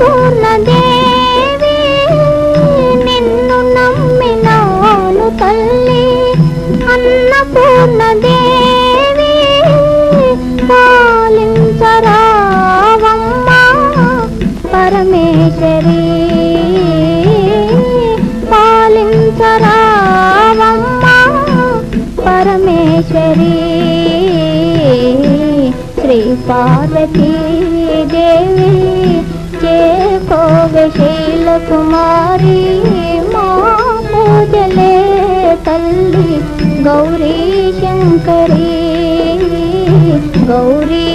అన్నపూర్ణదేవి నిన్ను నమ్మినాను తల్లి. అన్నపూర్ణదేవి పాలించరావమ్మా పరమేశ్వరి. పాలించరావమ్మా పరమేశ్వరి. శ్రీ పార్వతీ దేవి. చేకోవే శైల కుమారి మా పూజలే తల్లి గౌరీ శంకరి. గౌరీ